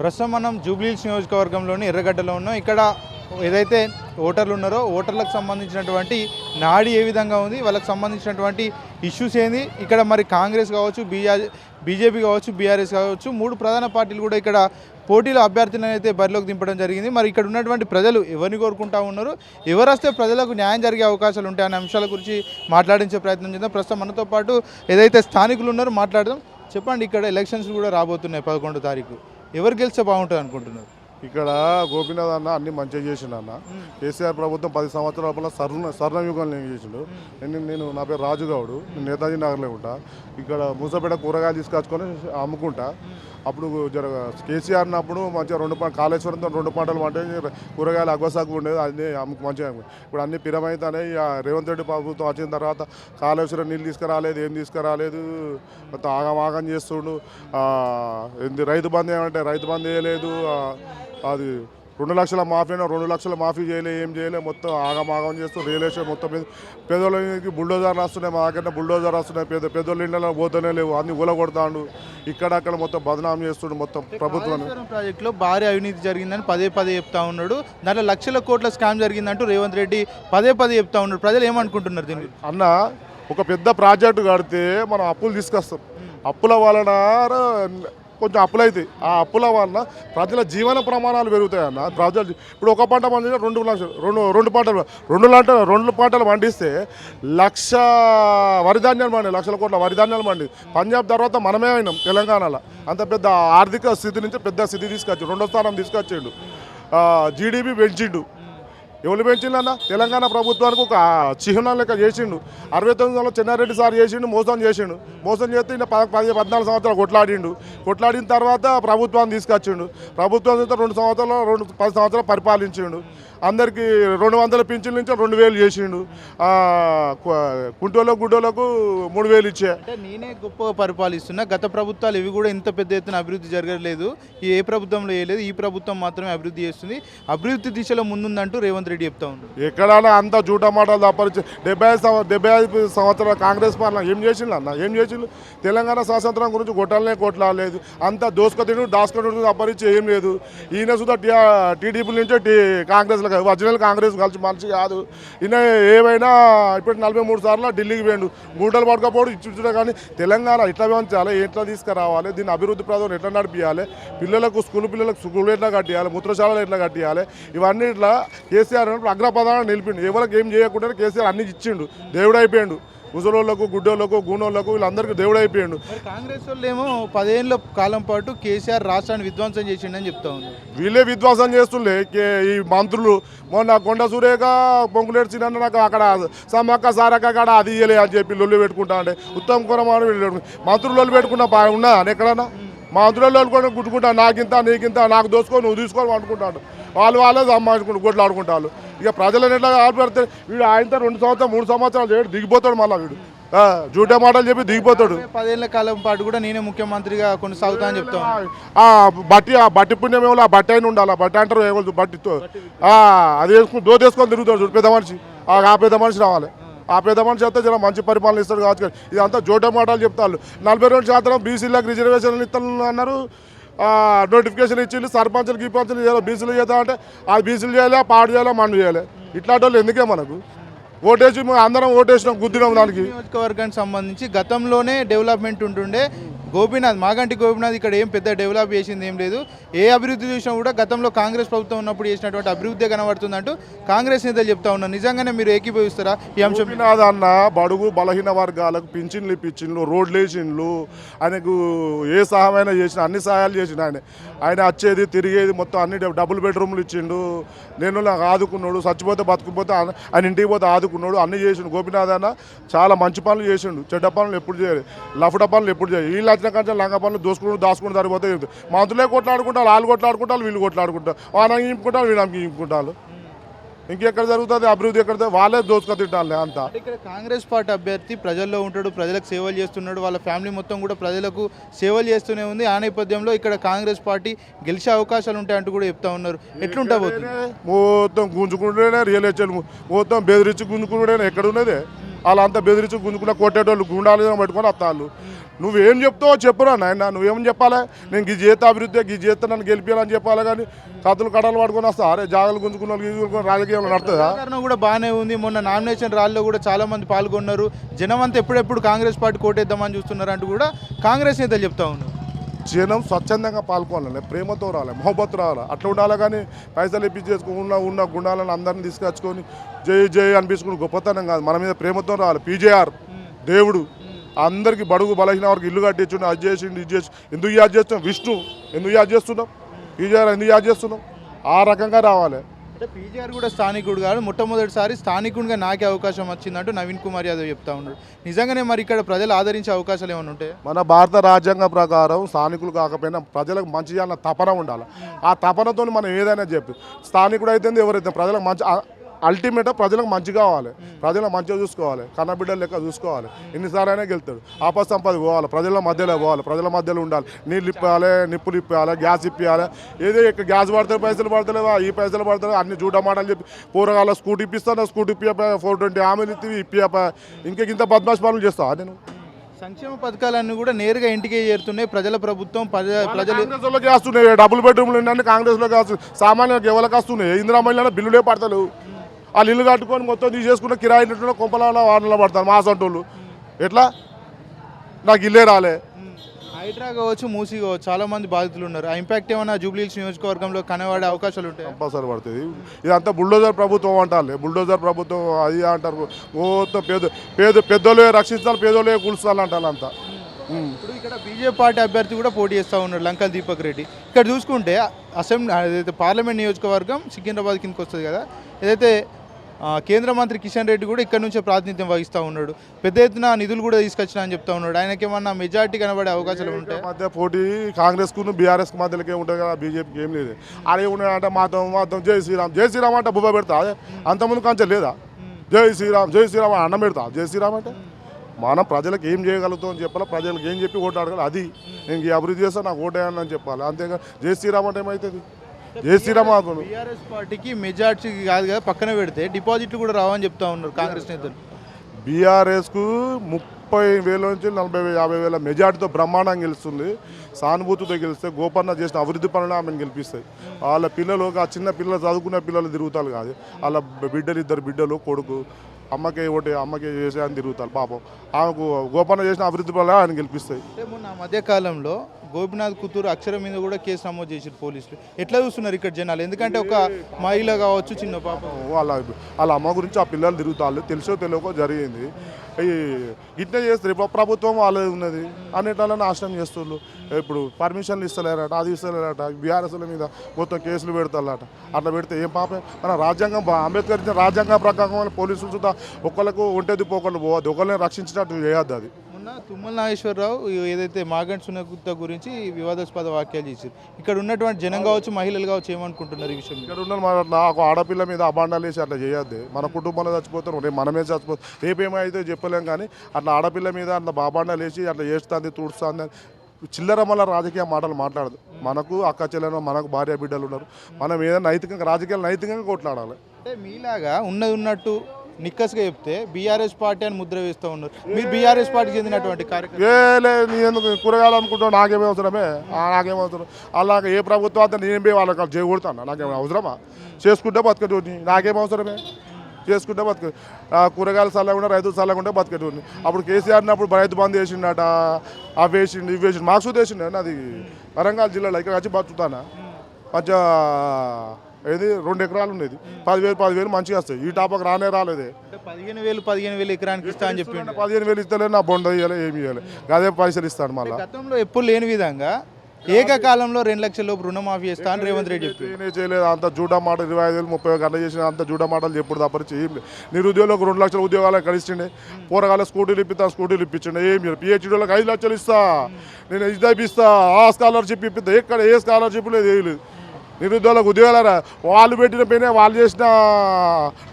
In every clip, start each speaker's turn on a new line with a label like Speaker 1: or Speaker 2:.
Speaker 1: ప్రస్తుతం మనం జూబ్లీహిల్స్ నియోజకవర్గంలోని ఎర్రగడ్డలో ఉన్నాం. ఇక్కడ ఏదైతే ఓటర్లు ఉన్నారో ఓటర్లకు సంబంధించినటువంటి నాడి ఏ విధంగా ఉంది వాళ్ళకి సంబంధించినటువంటి ఇష్యూస్ ఏంది ఇక్కడ మరి కాంగ్రెస్ కావచ్చు బీఆర్ బీజేపీ కావచ్చు బీఆర్ఎస్ కావచ్చు మూడు ప్రధాన పార్టీలు కూడా ఇక్కడ పోటీలో అభ్యర్థులను అయితే బరిలోకి దింపడం జరిగింది. మరి ఇక్కడ ఉన్నటువంటి ప్రజలు ఎవరిని కోరుకుంటా ఉన్నారు ఎవరు వస్తే ప్రజలకు న్యాయం జరిగే అవకాశాలు ఉంటాయనే అంశాల గురించి మాట్లాడించే ప్రయత్నం చేద్దాం. ప్రస్తుతం మనతో పాటు ఏదైతే స్థానికులు ఉన్నారో మాట్లాడదాం. చెప్పండి ఇక్కడ ఎలక్షన్స్ కూడా రాబోతున్నాయి పదకొండో తారీఖు. ఎవరు గెలిస్తే బాగుంటుంది అనుకుంటున్నారు?
Speaker 2: ఇక్కడ గోపీనాథ్ అన్న అన్ని మంచిగా చేసిండు అన్న. కేసీఆర్ ప్రభుత్వం పది సంవత్సరాల వల్ల సర్ణ స్వర్ణయుగం నేను చేసిండు? నేను నేను నా పేరు రాజు గౌడు నేను నేతాజీ నగర్లో ఉంటా. ఇక్కడ మూసపేట కూరగాయలు తీసుకొచ్చుకొని అమ్ముకుంటా. అప్పుడు జర కేసీఆర్ అప్పుడు మంచిగా రెండు పంట కాళేశ్వరంతో రెండు పంటలు పంటే కూరగాయలు అగ్వసాగు ఉండేది అన్ని అమ్ముకు మంచిగా ఇప్పుడు అన్ని పిరమైతేనే రేవంత్ రెడ్డి ప్రభుత్వం వచ్చిన తర్వాత కాళేశ్వరం నీళ్ళు తీసుకురాలేదు ఏం తీసుకురాలేదు మొత్తం ఆగం ఆగం చేస్తుండు ఏంది రైతు బంధు ఏమంటే రైతు బంధు వేయలేదు అది రెండు లక్షల మాఫీ అయినా రెండు లక్షల మాఫీ చేయలే ఏం చేయలే మొత్తం ఆగం ఆగం చేస్తూ రియల్ ఎస్టేట్ మొత్తం మీద పేదోళ్ళకి బుల్డోజర్లు వస్తున్నాయి మా దగ్గర బుల్డోజర్ వస్తున్నాయి పేద పేదోళ్ళ ఇళ్ళలో పోతూనే లేవు అన్ని ఊల కొడతాడు ఇక్కడ అక్కడ మొత్తం బదనాం చేస్తుండు మొత్తం
Speaker 1: కాళేశ్వరం ప్రాజెక్టులో భారీ అవినీతి జరిగిందని పదే పదే చెప్తా ఉన్నాడు. దాంట్లో లక్షల కోట్ల స్కామ్ జరిగిందంటూ రేవంత్ రెడ్డి పదే పదే చెప్తా ఉన్నాడు. ప్రజలు ఏమనుకుంటున్నారు దీన్ని
Speaker 2: అన్న ఒక పెద్ద ప్రాజెక్టు కడితే మనం అప్పులు తీసుకొస్తాం. అప్పుల వలన కొంచెం అప్పులు అవుతాయి ఆ అప్పుల వలన ప్రజల జీవన ప్రమాణాలు పెరుగుతాయన్న ప్రజలు ఇప్పుడు ఒక పంట పండితే రెండు లక్షలు రెండు రెండు పంటలు రెండు లాంటి రెండు పంటలు పండిస్తే లక్ష వరిధాన్యాలు పండి లక్షల కోట్ల వరిధాన్యాలు పండి. పంజాబ్ తర్వాత మనమే అయినాం తెలంగాణలో. అంత పెద్ద ఆర్థిక స్థితి నుంచి పెద్ద స్థితి తీసుకొచ్చి రెండో స్థానం తీసుకొచ్చిండు. జీడిపి పెంచిండు. ఎవరు పెంచిండన్న? తెలంగాణ ప్రభుత్వానికి ఒక చిహ్నం లెక్క చేసిండు. అరవై తొమ్మిదిలో చెన్నారెడ్డి సార్ చేసిండు మోసం చేసిండు. మోసం చేస్తే ఈయన పది పద్నాలుగు సంవత్సరాలు కొట్లాడిండు. కొట్లాడిన తర్వాత ప్రభుత్వాన్ని తీసుకొచ్చిండు. ప్రభుత్వం రెండు సంవత్సరాలు రెండు పది సంవత్సరాలు పరిపాలించిండు. అందరికీ రెండు వందల పింఛన్ల నుంచి రెండు వేలు చేసిండు. కుంటోళ్ళకు గుడ్డోళ్ళకు మూడు వేలు ఇచ్చే.
Speaker 1: అంటే నేనే గొప్పగా పరిపాలిస్తున్నా. గత ప్రభుత్వాలు ఇవి కూడా ఇంత పెద్ద ఎత్తున అభివృద్ధి జరగలేదు. ఏ ప్రభుత్వంలో వేయలేదు. ఈ ప్రభుత్వం మాత్రమే అభివృద్ధి చేస్తుంది. అభివృద్ధి దిశలో ముందుందంటూ రేవంత్ రెడ్డి చెప్తా ఉన్నాడు.
Speaker 2: ఎక్కడైనా అంత జూట మాటలు తప్పరిచి డెబ్బై డెబ్బై ఐదు సంవత్సరాల కాంగ్రెస్ పాలన ఏం చేసిండు అన్న? ఏం చేసిండు? తెలంగాణ స్వాతంత్రం గురించి కొట్టాలనే కొట్లాడలేదు. అంత దోసుకొతిను దాచుకొని తప్పరించి ఏం లేదు. ఈయన సుధా టీడీపీ నుంచే టీ కాంగ్రెస్ ఒరిజినల్ కాంగ్రెస్ కలిసి మనిషి కాదు. ఈయన ఏమైనా ఇప్పుడు నలభై మూడు సార్లు ఢిల్లీకి పోయిండు. గూడలు పడకపోవడం ఇచ్చి కానీ తెలంగాణ ఎట్లా పెంచాలి ఎట్లా తీసుకురావాలి దీన్ని అభివృద్ధి ప్రదం ఎట్లా నడిపించాలి పిల్లలకు స్కూల్ పిల్లలకు స్కూల్ ఎట్లా కట్టియాలి మూత్రశాలలు ఎట్లా కట్టియాలి ఇవన్నీ ఇట్లా కేసీఆర్ అగ్రపదాన్ని నిలిపిండు. ఎవరికి ఏం చేయకుండా కేసీఆర్ అన్ని ఇచ్చిండు. దేవుడు అయిపోయిండు. ముసలోళ్ళకు గుడ్డోళ్ళకు గూనోళ్ళకు వీళ్ళందరికీ దేవుడు అయిపోయిండు.
Speaker 1: మరి కాంగ్రెస్ వాళ్ళు ఏమో పదేళ్ళ కాలం పాటు కేసీఆర్ రాష్ట్రాన్ని విధ్వంసం చేసిండని చెప్తా ఉన్నారు.
Speaker 2: వీళ్ళే విధ్వంసం చేస్తుండే. ఈ మంత్రులు మొన్న కొండ సురేఖ పొంగులేడు చిన్న నాకు అక్కడ సమ్మక్క సారక్క కాడ అది ఇయ్యలే అని చెప్పి లొల్లి పెట్టుకుంటా అంటే ఉత్తమ్ కురమాను మంత్రులు లొల్లి పెట్టుకున్నా బాగా ఉన్నా ఎక్కడన్నా? మంత్రులు కూడా గుట్టుకుంటా నాకింత నీకింత నాకు దోసుకో నువ్వు తీసుకోవాలి అనుకుంటాడు వాళ్ళు వాళ్ళే సంపాదించుకుంటూ గొడ్లు ఆడుకుంటారు ఇక ప్రజలను ఎట్లా ఆడిపెడితే వీడు ఆయనతో రెండు సంవత్సరాలు మూడు సంవత్సరాలు చేయడు దిగిపోతాడు మళ్ళీ వీడు. జూటే మాటలు చెప్పి దిగిపోతాడు.
Speaker 1: పదేళ్ళ కాలం పాటు కూడా నేనే ముఖ్యమంత్రిగా కొనసాగుతా అని చెప్తా ఉన్నాను
Speaker 2: ఆ బట్టి ఆ బట్టి పుణ్యం ఏమో ఆ బట్టి అయిన ఉండాలి ఆ బట్టి అంటారు ఏమో బట్టితో ఆ, అది వేసుకుని దో తీసుకొని తిరుగుతాడు చూడు పెద్ద మనిషి. ఆ పెద్ద మనిషి రావాలి. ఆ పెద్ద మనిషి అయితే జర మంచి పరిపాలన ఇస్తాడు కావచ్చు కానీ ఇదంతా జోట మాటలు చెప్తారు నలభై రెండు శాతం బీసీలకు రిజర్వేషన్లు ఇస్తాను అన్నారు. నోటిఫికేషన్ ఇచ్చిండు సర్పంచులు గీపంచులు చేయాలి బీసీలు చేద్దామంటే ఆ బీసీలు చేయాలి పాడు చేయాలి మండు చేయాలి? ఇట్లాంటి వాళ్ళు ఎందుకే మనకు? ఓటేసి అందరం ఓటేసినాం గుద్దినాం దానికి.
Speaker 1: నియోజకవర్గానికి సంబంధించి గతంలోనే డెవలప్మెంట్ ఉంటుండే. గోపీనాథ్ మాగంటి గోపీనాథ్ ఇక్కడ ఏం పెద్ద డెవలప్ చేసింది ఏం లేదు. ఏ అభివృద్ధి చూసినా కూడా గతంలో కాంగ్రెస్ ప్రభుత్వం ఉన్నప్పుడు చేసినటువంటి అభివృద్ధి కనబడుతుందంటూ కాంగ్రెస్ నేతలు చెప్తా ఉన్నారు. నిజంగానే మీరు ఏకీభవిస్తారా ఈ అంశం?
Speaker 2: అన్న బడుగు బలహీన వర్గాలకు పింఛన్లు ఇప్పించిండ్లు రోడ్లు వేసిండ్లు ఆయనకు ఏ సహాయమైనా చేసిన అన్ని సహాయాలు చేసిన ఆయన. ఆయన వచ్చేది తిరిగేది మొత్తం అన్ని డబ్- డబుల్ బెడ్రూమ్లు ఇచ్చిండు. నేను నాకు ఆదుకున్నాడు చచ్చిపోతే బతుకుపోతే ఆయన ఇంటికి పోతే ఆదుకున్నాడు అన్ని చేసిండు. గోపీనాథ్ అన్న చాలా మంచి పనులు చేసిండు. చెడ్డ పనులు ఎప్పుడు చేయలేదు లఫడ పనులు ఎప్పుడు చేయలేదు వీళ్ళు వచ్చిన కంటే లంగ పనులు దోసుకుని దాచుకుని సరిపోతే మంత్రులే కొట్లాడుకుంటారు వాళ్ళు కొట్లాడుకుంటారు వీళ్ళు కొట్లాడుకుంటారు. వాళ్ళకి ఇంపుకుంటారు వీళ్ళకి ఇంపుకుంటారు ఇంకెక్కడ జరుగుతుంది? అభివృద్ధి ఎక్కడ? వాళ్ళే దోసుకొని తింటారులే అంతా.
Speaker 1: ఇక్కడ కాంగ్రెస్ పార్టీ అభ్యర్థి ప్రజల్లో ఉంటాడు ప్రజలకు సేవలు చేస్తున్నాడు వాళ్ళ ఫ్యామిలీ మొత్తం కూడా ప్రజలకు సేవలు చేస్తూనే ఉంది. ఆ నేపథ్యంలో ఇక్కడ కాంగ్రెస్ పార్టీ గెలిచే అవకాశాలు ఉంటాయంటూ కూడా చెప్తా ఉన్నారు. ఎట్లుంటా పోతుంది
Speaker 2: మొత్తం గుంజుకుంటేనే రియల్ ఎస్టేట్ మొత్తం బెదిరించి గుంజుకుంటేనే ఎక్కడ ఉన్నది? వాళ్ళంతా బెదిరించి గుంజుకున్న కొట్టేటోళ్ళు గుండాలు పెట్టుకొని వస్తాళ్ళు. నువ్వేం చెప్తావో చెప్పురా నాయన నువ్వేం చెప్పాలి? నేను గీ చేత అభివృద్ధి గీ చేత నన్ను గెలిపించాలని చెప్పాలి కానీ కథలు కడలు పడుకొని వస్తా. అరే జాగలు గుంజుకున్న వాళ్ళు గీజుకున్న రాజకీయంలో నడుతుందా
Speaker 1: కూడా బాగానే ఉంది మొన్న నామినేషన్ ర్యాలీలో కూడా చాలా మంది పాల్గొన్నారు. జనం అంతా ఎప్పుడెప్పుడు కాంగ్రెస్ పార్టీ కోటేద్దామని చూస్తున్నారు అంటూ కూడా కాంగ్రెస్ నేతలు చెప్తా ఉన్నారు.
Speaker 2: జనం స్వచ్ఛందంగా పాల్గొనాలి ప్రేమతో రావాలి మొహబత్ రావాలి. అట్లా ఉండాలి కానీ పైసలు ఇప్పించేసుకుని ఉన్న ఉన్న గుండాలను అందరిని తీసుకొచ్చుకొని జై జై అనిపించుకుని గొప్పతనం కాదు. మన మీద ప్రేమతో రావాలి. పీజేఆర్ దేవుడు అందరికి బడుగు బలహీన వారికి ఇల్లు కట్టించుండి అది చేసిండు ఇది చేసి ఎందుకు యాద్ చేస్తున్నాం? విష్ణు ఎందుకు యాద్ చేస్తున్నాం? పీజేఆర్ ఎందుకు యాద్ చేస్తున్నాం? ఆ రకంగా రావాలి.
Speaker 1: అంటే పీజీఆర్ కూడా స్థానికుడు కాదు. మొట్టమొదటిసారి స్థానికుడిగా నాకే అవకాశం వచ్చిందంటూ నవీన్ కుమార్ యాదవ్ చెప్తా ఉన్నాడు నిజంగానే మరి ఇక్కడ ప్రజలు ఆదరించే అవకాశాలు ఏమైనా ఉంటాయి
Speaker 2: మన భారత రాజ్యాంగ ప్రకారం స్థానికులు కాకపోయినా ప్రజలకు మంచి చేయాలన్న తపన ఉండాలి. ఆ తపనతో మనం ఏదైనా చెప్పి స్థానికుడు అయితే ఎవరైతే ప్రజలకు మంచి అల్టిమేట్ ప్రజలకు మంచి కావాలి. ప్రజలకు మంచిగా చూసుకోవాలి. కన్నబిడ్డలు లెక్క చూసుకోవాలి. ఎన్నిసార్లు అయినా గెలుతాడు ఆపద సంపద పోవాలి. ప్రజల మధ్యలో పోవాలి. ప్రజల మధ్యలో ఉండాలి. నీళ్ళు ఇప్పాలి నిప్పులు ఇప్పాలి గ్యాస్ ఇప్పాలి ఏదో ఇక్కడ గ్యాస్ పడితే పైసలు పడతలేవా? ఈ పైసలు పడతలేవా అన్ని జూట మాటలు చెప్పి పూరగాల స్కూటీ ఇప్పిస్తాను స్కూటీ ఇప్పి ఫోర్ ట్వంటీ హామీలు ఇప్పి ఇప్పి ఇంకా ఇంత బద్మాష్ పనులు చేస్తావా నేను?
Speaker 1: సంక్షేమ పథకాలన్నీ కూడా నేరుగా ఇంటికే చేరుతున్నాయి. ప్రజల ప్రభుత్వం ప్రజ ప్రజలు
Speaker 2: వస్తున్నాయి. డబుల్ బెడ్రూమ్లు అన్ని కాంగ్రెస్లోకి వస్తున్నాయి సామాన్య ఎవరికి వస్తున్నాయి? ఇందిరా మహిళ బిల్లులే పడతలేవు. వాళ్ళు ఇల్లు కట్టుకొని మొత్తం తీసేసుకున్న కిరాయి ఇంట్లో కొంపల వాడలో పడతారు మా సొంటోళ్ళు ఎట్లా? నాకు ఇల్లే రాలే.
Speaker 1: హైడ్రా కావచ్చు మూసీ కావచ్చు చాలా మంది బాధితులు ఉన్నారు. ఆ ఇంపాక్ట్ ఏమైనా జూబ్లీహిల్స్ నియోజకవర్గంలో కనబడే అవకాశాలు ఉంటాయి?
Speaker 2: కంపల్సరీ పడుతుంది. ఇదంతా బుల్డోజర్ ప్రభుత్వం అంటారు బుల్డోజర్ ప్రభుత్వం అది అంటారు. మొత్తం పేద పేద పెద్దోళ్ళే రక్షించాలి పేదోళ్ళే కూల్చాలి అంటారు అంతా.
Speaker 1: ఇప్పుడు ఇక్కడ బీజేపీ పార్టీ అభ్యర్థి కూడా పోటీ చేస్తూ ఉన్నాడు లంకల్ దీపక్ రెడ్డి. ఇక్కడ చూసుకుంటే అసెంబ్లీ పార్లమెంట్ నియోజకవర్గం సికింద్రాబాద్ కిందకి వస్తుంది కదా. ఏదైతే కేంద్ర మంత్రి కిషన్ రెడ్డి కూడా ఇక్కడ నుంచే ప్రాతినిధ్యం వహిస్తూ ఉన్నాడు. పెద్ద ఎత్తున నిధులు కూడా తీసుకొచ్చినా అని చెప్తా ఉన్నాడు. ఆయనకి ఏమన్నా మెజార్టీ కనబడే అవకాశాలు ఉంటాయి
Speaker 2: మధ్య పోటీ కాంగ్రెస్కు బీఆర్ఎస్కు మధ్యలోకే ఉంటుంది కదా బీజేపీకి ఏం లేదు. ఆడే ఉన్నాయంటే మాతో మాతో జై శ్రీరామ్ జై శ్రీరామ్ అంటే బుబ్బ పెడతా. అదే అంతకుముందు కంచె లేదా? జై శ్రీరామ్ జై శ్రీరామ్ అని అన్నం పెడతా. జై శ్రీరామ్ అంటే? మనం ప్రజలకు ఏం చేయగలుగుతాం అని చెప్పాలి? ప్రజలకు ఏం చెప్పి ఓటు అడగాలి? అది. నేను అభివృద్ధి చేస్తా నాకు ఓటేయాలని అని చెప్పాలి. అంతేగా జై శ్రీరామ్ అంటే ఏమవుతుంది జై శ్రీరామ్ అనుకోను
Speaker 1: బీఆర్ఎస్ పార్టీకి మెజార్టీ కాదు కదా పక్కన పెడితే డిపాజిట్లు కూడా రావని చెప్తా ఉన్నారు కాంగ్రెస్ నేతలు.
Speaker 2: బీఆర్ఎస్కు ముప్పై వేల నుంచి నలభై యాభై వేల మెజార్టీతో బ్రహ్మాండంగా గెలుస్తుంది. సానుభూతితో గెలిస్తే గోపన్న చేసిన అభివృద్ధి పనులు ఆమెను గెలిపిస్తాయి. వాళ్ళ పిల్లలు ఆ చిన్న పిల్లలు చదువుకునే పిల్లలు తిరుగుతారు కాదు. వాళ్ళ బిడ్డలు ఇద్దరు బిడ్డలు కొడుకు అమ్మకే ఒకటి అమ్మకే చేసే అని తిరుగుతారు. పాపం. ఆమెకు గోపన్న చేసిన అభివృద్ధి పనులు ఆయన గెలిపిస్తాయి.
Speaker 1: మొన్న మధ్యకాలంలో గోపినాథ్ కూతురు అక్షరం మీద కూడా కేసు నమోదు చేసారు పోలీసులు. ఎట్లా చూస్తున్నారు ఇక్కడ జనాలు? ఎందుకంటే ఒక మహిళ కావచ్చు చిన్న పాప.
Speaker 2: వాళ్ళ వాళ్ళ అమ్మ గురించి ఆ పిల్లలు తిరుగుతారు తెలుసో తెలియకో జరిగింది. ఈ ఇట్నే చేస్తారు. ఇప్పుడు ప్రభుత్వం వాళ్ళది ఉన్నది. అన్నిటిలో నాశనం చేస్తున్నారు ఇప్పుడు పర్మిషన్లు ఇస్తలేరట అది ఇస్తలేరట బీఆర్ఎస్ల మీద మొత్తం కేసులు పెడతారట అట్లా పెడితే ఏం పాపం? మన రాజ్యాంగం బా- అంబేద్కర్ ఇచ్చిన రాజ్యాంగ ప్రకారం పోలీసులు చూద్దా ఒకళ్ళకు ఒంటేది పోకళ్ళు పోవద్దు. ఒకళ్ళని రక్షించినట్టు చేయొద్దు అది.
Speaker 1: మొన్న తుమ్మల నాగేశ్వరరావు ఏదైతే మాగంట్ సునగుప్త గురించి వివాదాస్పద వ్యాఖ్యలు చేశారు ఇక్కడ ఉన్నటువంటి జనం కావచ్చు మహిళలు కావచ్చు ఏమనుకుంటున్నారు ఈ విషయం
Speaker 2: ఇక్కడ ఉన్న మన నాకు ఆడపిల్ల మీద అబాండాలు వేసి అట్లా చేయొద్దు. మన కుటుంబంలో చచ్చిపోతారు రేపు మనమే చచ్చిపోతాం. రేపు ఏమైతే చెప్పలేం కానీ అట్లా ఆడపిల్ల మీద అట్లా బాబాండాలు వేసి అట్లా చేస్తుంది తుడుస్తుంది చిల్లర మళ్ళీ రాజకీయ మాటలు మాట్లాడదు. మనకు అక్క చెల్లెను మనకు భార్య బిడ్డలు ఉన్నారు. మనం ఏదైనా నైతికంగా రాజకీయాలు నైతికంగా కొట్లాడాలి.
Speaker 1: అంటే మీలాగా ఉన్నది ఉన్నట్టు నిక్కస్గా చెప్తే బీఆర్ఎస్ పార్టీ అని ముద్ర వేస్తూ ఉన్నారు. మీరు బీఆర్ఎస్ పార్టీకి చెందినటువంటి కార్యక్రమం
Speaker 2: ఎందుకు కూరగాయలు అనుకుంటావు నాకేమే అవసరమే. ఆ, నాకేం అవసరం? అలా ఏ ప్రభుత్వం అంతా నేను పోయి వాళ్ళకి చేయకూడతాను నాకేం అవసరమా? చేసుకుంటే బతకటోని నాకేం అవసరమే? చేసుకుంటే బతుకు ఆ, కూరగాయలు చల్లకుండా రైతులు చల్లకుండా బతకటోని అప్పుడు కేసీఆర్ అప్పుడు రైతు బంద్ వేసిండట. అవి వేసిండు ఇవి వేసిండు. మాకు వేసిండు అది వరంగల్ జిల్లాలో ఇక్కడ వచ్చి బతుకుతానా? మంచిగా ఏది? రెండు ఎకరాలు ఉండేది. పదివేలు పదివేలు మంచిగా వస్తాయి. ఈ టాపక్ రానే రాలేదే.
Speaker 1: పదిహేను వేలు పదిహేను వేలు ఎకరానికి ఇస్తా అని చెప్పిండు.
Speaker 2: పదిహేను వేలు ఇస్తలే నా బొండ ఇవ్వాలి ఏమి ఇవ్వాలి అదే పైసలు ఇస్తాడు మళ్ళీ.
Speaker 1: గతంలో ఎప్పుడు లేని విధంగా ఏకకాలంలో రెండు లక్షల లోపు రుణమాఫీ చేస్తా అని రేవంత్ రెడ్డి చెప్పిండు.
Speaker 2: నేనే చేయలేదు. అంత జూడా మాట ఇరవై ఐదు వేలు ముప్పై గంటలు చేసిన అంత జూడా మాటలు చెప్పుడు తప్పని లేదు. నిరుద్యోగులకు రెండు లక్షల ఉద్యోగాలు కలిసిండే పూరగాల స్కూటీలు ఇప్పిస్తా స్కూటీలు ఇప్పించండి. ఏం లేదు పిహెచ్డీలకు ఐదు లక్షలు ఇస్తా. నేను ఇది ఇప్పిస్తా ఆ స్కాలర్షిప్ ఇప్పిస్తా. ఎక్కడ ఏ స్కాలర్షిప్ లేదు ఏం లేదు. నిరుద్యోగులకు ఉద్యోగాలరా? వాళ్ళు పెట్టిన పైన వాళ్ళు చేసిన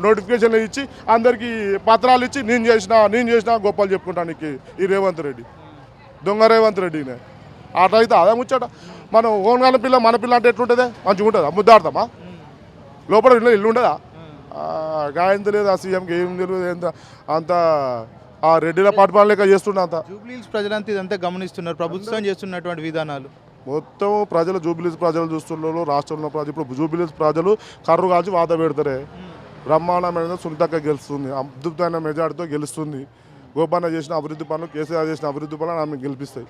Speaker 2: నోటిఫికేషన్లు ఇచ్చి అందరికీ పత్రాలు ఇచ్చి నేను చేసిన నేను చేసిన గొప్పలు చెప్పుకుంటాను నీకు ఈ రేవంత్ రెడ్డి. దొంగ రేవంత్ రెడ్డినే. అట్లా అయితే అదే ముచ్చట. మనం ఓన్గాల పిల్ల మన పిల్ల అంటే ఎట్లుంటుందే? మంచిగా ఉంటుందా? ముద్దాడతామా? లోపల ఇల్లు ఇల్లు ఉండదా? గాయం తెలియదు ఆ సీఎంకి ఏం తెలియదు ఎంత అంత ఆ రెడ్డిల పాటిపాలన లెక్క చేస్తుండే అంత.
Speaker 1: జూబ్లీహిల్స్ ప్రజలంతా ఇదంతా గమనిస్తున్నారు. ప్రభుత్వం చేస్తున్నటువంటి విధానాలు.
Speaker 2: మొత్తం ప్రజలు జూబిలీస్ ప్రజలు చూస్తున్నారు రాష్ట్రంలో ప్రజలు ఇప్పుడు జూబిలీస్ ప్రజలు కర్రు కాల్చి వాద పెడతారే. బ్రహ్మాండమైన సునీతక్క గెలుస్తుంది అద్భుతమైన మెజార్టీతో గెలుస్తుంది. గోపన్న చేసిన అభివృద్ధి పనులు కేసీఆర్ చేసిన అభివృద్ధి పనులు ఆమె గెలిపిస్తాయి.